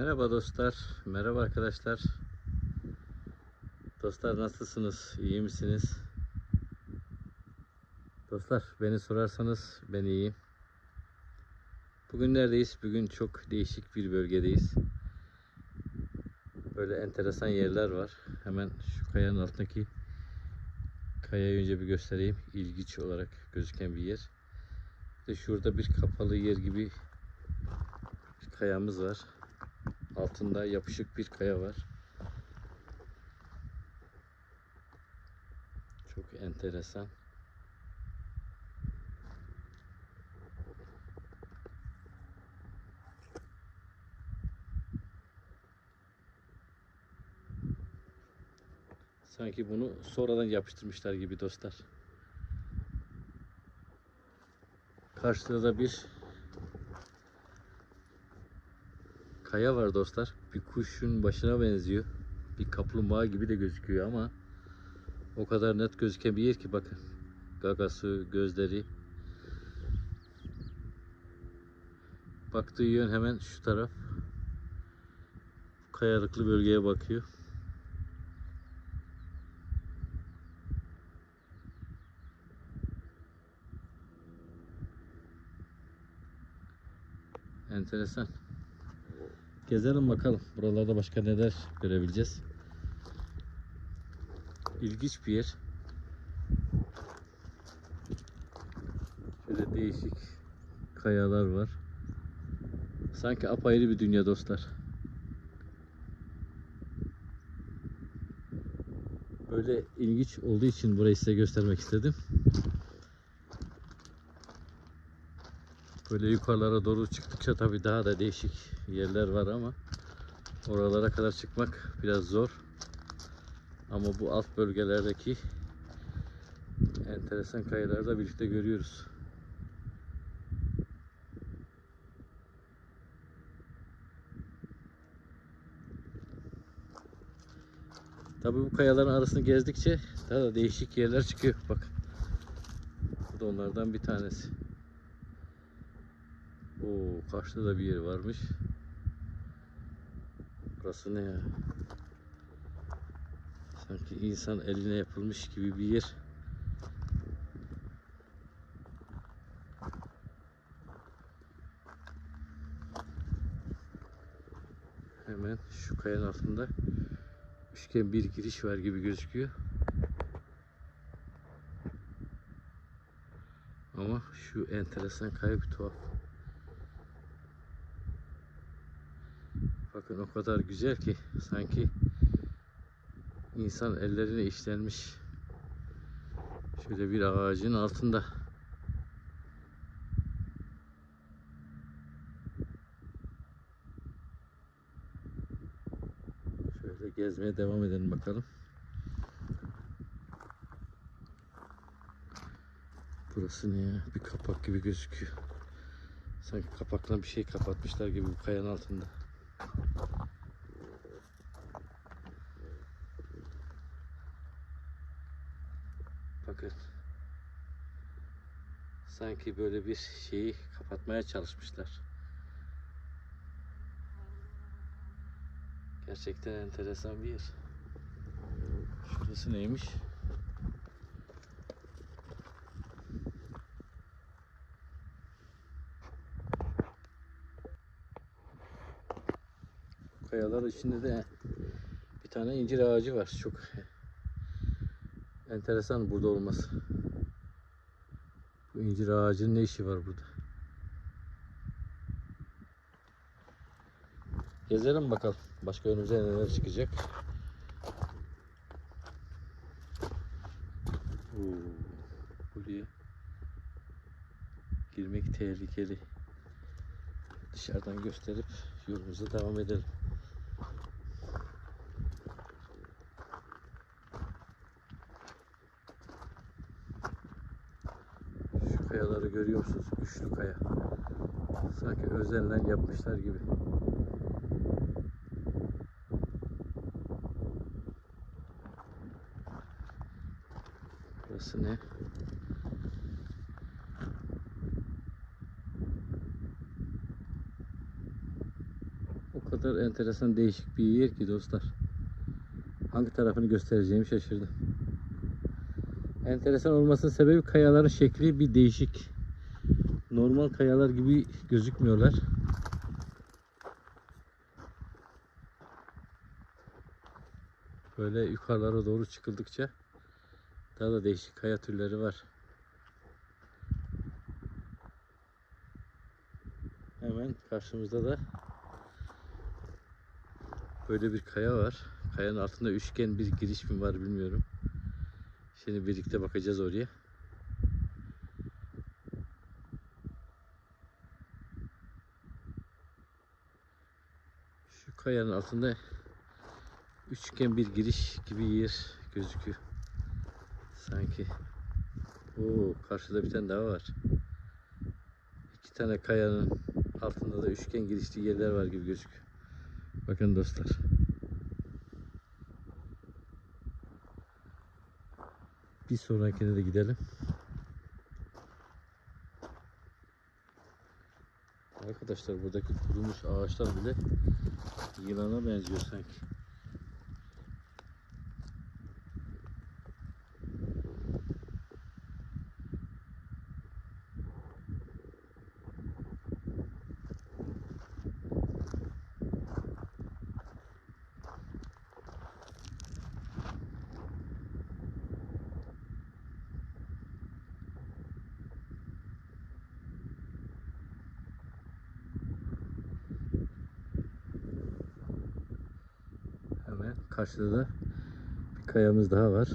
Merhaba dostlar, merhaba arkadaşlar. Dostlar nasılsınız, iyi misiniz? Dostlar beni sorarsanız ben iyiyim. Bugün neredeyiz? Bugün çok değişik bir bölgedeyiz. Böyle enteresan yerler var. Hemen şu kayanın altındaki kayayı önce bir göstereyim. İlginç olarak gözüken bir yer. Bir de şurada bir kapalı yer gibi bir kayamız var. Altında yapışık bir kaya var. Çok enteresan. Sanki bunu sonradan yapıştırmışlar gibi dostlar. Karşıda da bir kaya var dostlar. Bir kuşun başına benziyor. Bir kaplumbağa gibi de gözüküyor ama o kadar net yer ki bakın. Gagası, gözleri. Baktığı yön hemen şu taraf. Kayalıklı bölgeye bakıyor. Enteresan. Gezelim bakalım. Buralarda başka neler görebileceğiz. İlginç bir yer. Şöyle değişik kayalar var. Sanki apayrı bir dünya dostlar. Böyle ilginç olduğu için burayı size göstermek istedim. Böyle yukarılara doğru çıktıkça tabii daha da değişik yerler var ama oralara kadar çıkmak biraz zor. Ama bu alt bölgelerdeki enteresan kayaları da birlikte görüyoruz. Tabii bu kayaların arasını gezdikçe daha da değişik yerler çıkıyor. Bakın. Bu da onlardan bir tanesi. Oo, karşıda da bir yer varmış. Burası ne ya? Sanki insan eline yapılmış gibi bir yer. Hemen şu kayanın altında üçgen bir giriş var gibi gözüküyor. Ama şu enteresan kaya tuhaf. Bakın o kadar güzel ki sanki insan ellerine işlenmiş. Şöyle bir ağacın altında. Şöyle gezmeye devam edelim bakalım. Burası ne ya? Bir kapak gibi gözüküyor. Sanki kapakla bir şey kapatmışlar gibi bu kayanın altında. Bakın. Sanki böyle bir şeyi kapatmaya çalışmışlar. Gerçekten enteresan bir yer. Şurası neymiş? Kayalar içinde de bir tane incir ağacı var. Çok enteresan burada olması. Bu incir ağacının ne işi var burada? Gezelim bakalım. Başka önümüze neler çıkacak. Oo, buraya girmek tehlikeli. Dışarıdan gösterip yolumuza devam edelim. Şu kayaları görüyor musunuz? Üçlü kaya. Sanki özenle yapmışlar gibi. Burası ne? kadar enteresan değişik bir yer ki dostlar. Hangi tarafını göstereceğimi şaşırdım. Enteresan olmasının sebebi kayaların şekli bir değişik. Normal kayalar gibi gözükmüyorlar. Böyle yukarılara doğru çıkıldıkça daha da değişik kaya türleri var. Hemen karşımızda da böyle bir kaya var. Kayanın altında üçgen bir giriş mi var bilmiyorum. Şimdi birlikte bakacağız oraya. Şu kayanın altında üçgen bir giriş gibi yer gözüküyor. Sanki. Oo, karşıda bir tane daha var. İki tane kayanın altında da üçgen girişli yerler var gibi gözüküyor. Bakın dostlar. Bir sonrakine de gidelim. Arkadaşlar buradaki kurumuş ağaçlar bile yılana benziyor sanki. Hemen karşıda da bir kayamız daha var.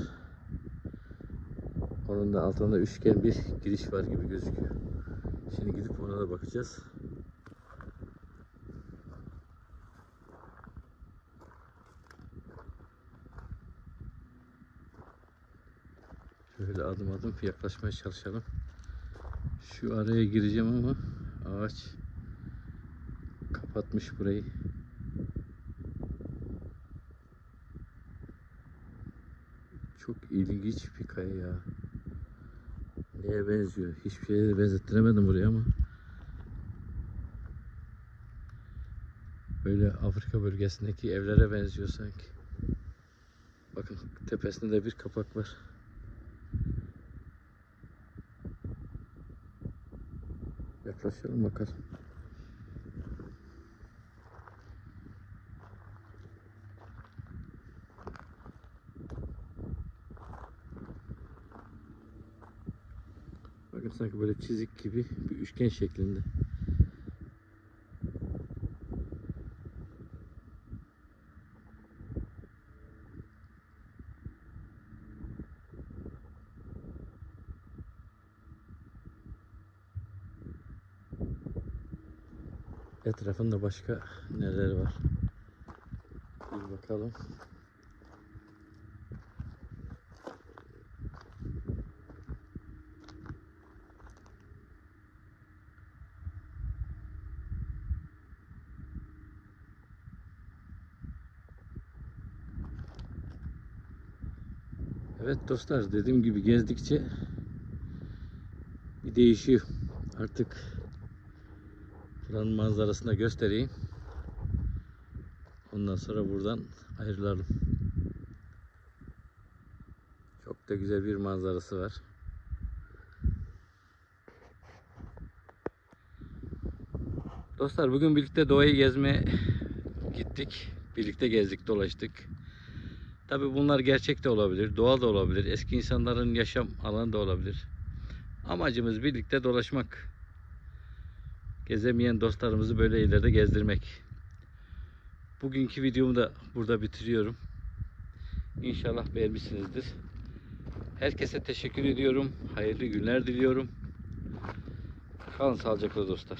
Onun da altında üçgen bir giriş var gibi gözüküyor. Şimdi gidip ona da bakacağız. Şöyle adım adım yaklaşmaya çalışalım. Şu araya gireceğim ama ağaç kapatmış burayı. Çok ilginç bir kaya ya. Neye benziyor? Hiçbir şeye benzettiremedim buraya ama. Böyle Afrika bölgesindeki evlere benziyor sanki. Bakın tepesinde de bir kapak var. Yaklaşalım bakalım. Bakın sanki böyle çizik gibi bir üçgen şeklinde. Etrafında başka neler var? Bir bakalım. Evet dostlar dediğim gibi gezdikçe bir değişiyor. Artık buranın manzarasını göstereyim. Ondan sonra buradan ayrılalım. Çok da güzel bir manzarası var. Dostlar bugün birlikte doğayı gezmeye gittik. Birlikte gezdik, dolaştık. Tabi bunlar gerçek de olabilir, doğal da olabilir, eski insanların yaşam alanı da olabilir. Amacımız birlikte dolaşmak. Gezemeyen dostlarımızı böyle yerlerde gezdirmek. Bugünkü videomu da burada bitiriyorum. İnşallah beğenmişsinizdir. Herkese teşekkür ediyorum. Hayırlı günler diliyorum. Kalın sağlıcakla dostlar.